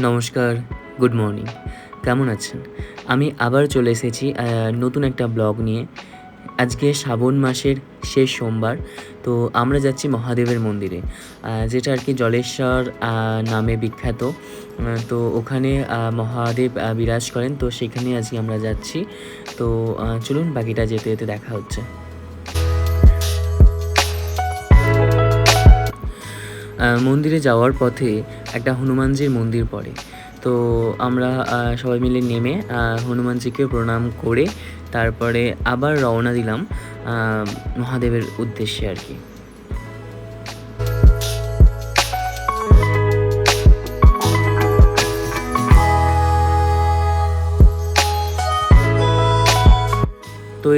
নমস্কার good morning কেমন আছেন? আমি আবার চলে এসেছি নতুন একটা ব্লগ নিয়ে। আজকে শ্রাবণ মাসের শেষ সোমবার, তো আমরা যাচ্ছি মহাদেবের মন্দিরে যেটা আর কি জলেশ্বর নামে বিখ্যাত। তো ওখানে মহাদেব বিরাজ করেন, তো সেখানে আজকে আমরা যাচ্ছি। তো চলুন বাকিটা যেতে যেতে দেখা হচ্ছে। মন্দিরে যাওয়ার পথে একটা হনুমানজির মন্দির পড়ে। তো আমরা সবাই মিলে নেমে হনুমানজিকে প্রণাম করে তারপরে আবার রওনা দিলাম মহাদেবের উদ্দেশ্যে আর কি।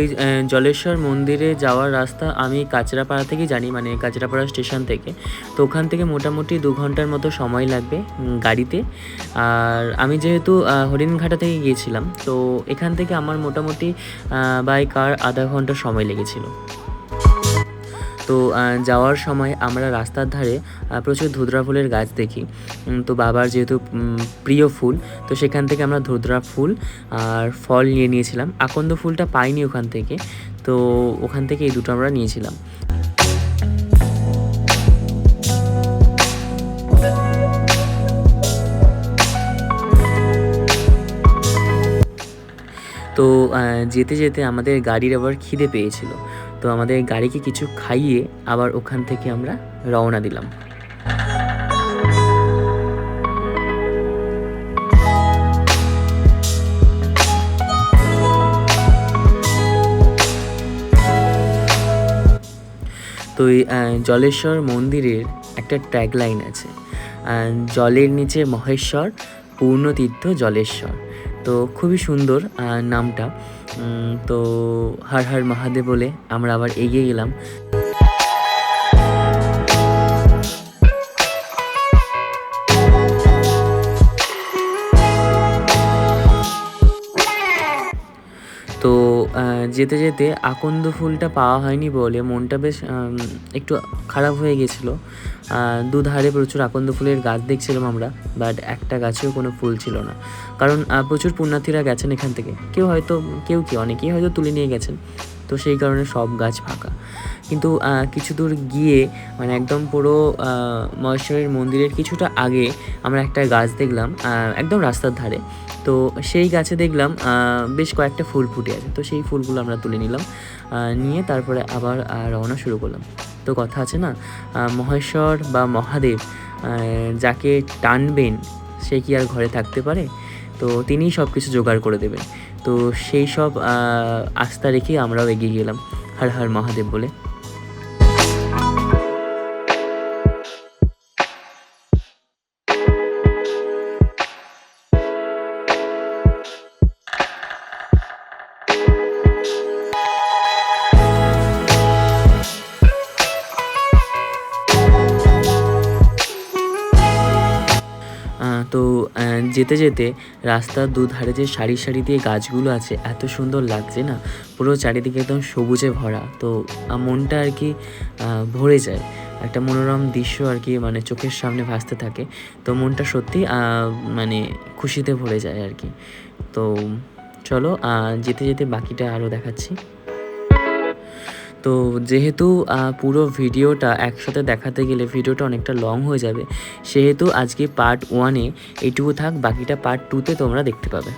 আহ, জলেশ্বর মন্দিরে যাওয়ার রাস্তা আমি কাঁচরাপাড়া থেকে জানি মানে কাঁচরাপাড়া স্টেশন থেকে। তো ওখান থেকে মোটামুটি দু ঘণ্টার মতো সময় লাগবে গাড়িতে। আর আমি যেহেতু হরিণঘাটা থেকে গিয়েছিলাম তো এখান থেকে আমার মোটামুটি বাই কার আধা ঘণ্টা সময় লেগেছিল। তো যাওয়ার সময় আমরা রাস্তার ধারে প্রচুর ধুতরা ফুলের গাছ দেখি। তো বাবার যেহেতু প্রিয় ফুল, তো সেখান থেকে আমরা ধুতরা ফুল আর ফল নিয়ে নিয়েছিলাম। আকন্দ ফুলটা পাইনি ওখান থেকে, তো ওখান থেকে এই দুটো আমরা নিয়েছিলাম। তো যেতে যেতে আমাদের গাড়ির আবার খিদে পেয়েছিল। তো আমাদের গাড়িকে কিছু খাইয়ে আবার ওখান থেকে আমরা রওনা দিলাম। তো এই জলেশ্বর মন্দিরের একটা ট্যাগলাইন আছে জলের নিচে মহেশ্বর, পূর্ণতীর্থ জলেশ্বর। তো খুবই সুন্দর নামটা। তো হার হার মহাদেব বলে আমরা আবার এগিয়ে গেলাম। যেতে যেতে আকন্দ ফুলটা পাওয়া হয়নি বলে মনটা বেশ একটু খারাপ হয়ে গেছিল। দুধারে প্রচুর আকন্দ ফুলের গাছ দেখছিলাম আমরা বাট একটা গাছেও কোনো ফুল ছিল না। কারণ প্রচুর পুণ্যার্থীরা গেছেন এখান থেকে। কেউ হয়তো, কেউ কি, অনেকেই হয়তো তুলে নিয়ে গেছেন। তো সেই কারণে সব গাছ ফাঁকা। কিন্তু কিছু দূর গিয়ে মানে একদম পুরো মহেশ্বরের মন্দিরের কিছুটা আগে আমরা একটা গাছ দেখলাম একদম রাস্তার ধারে। তো সেই গাছে দেখলাম বেশ কয়েকটা ফুল ফুটে আছে। তো সেই ফুলগুলো আমরা তুলে নিলাম নিয়ে তারপরে আবার রওনা শুরু করলাম। তো কথা আছে না মহেশ্বর বা মহাদেব যাকে টানবেন, সে কি আর ঘরে থাকতে পারে? তো তিনিই সব কিছু জোগাড় করে দেবেন। তো সেই সব আস্থা রেখে আমরাও এগিয়ে গেলাম, হর হর মহাদেব বলে। তো যেতে যেতে রাস্তার দুধারে যে সারি সারি দিয়ে গাছগুলো আছে, এত সুন্দর লাগছে না? পুরো চারিদিকে একদম সবুজে ভরা। তো মনটা আর কি ভরে যায়। একটা মনোরম দৃশ্য আর কি মানে চোখের সামনে ভাসতে থাকে। তো, মনটা সত্যি মানে খুশিতে ভরে যায় আর কি। তো, চলো যেতে যেতে বাকিটা আরও দেখাচ্ছি। তো যেহেতু পুরো ভিডিওটা একসাথে দেখাতে গেলে ভিডিওটা অনেকটা লং হয়ে যাবে, সেহেতু আজকে পার্ট ওয়ানে এইটুকু থাক, বাকিটা পার্ট টুতে তোমরা দেখতে পাবে।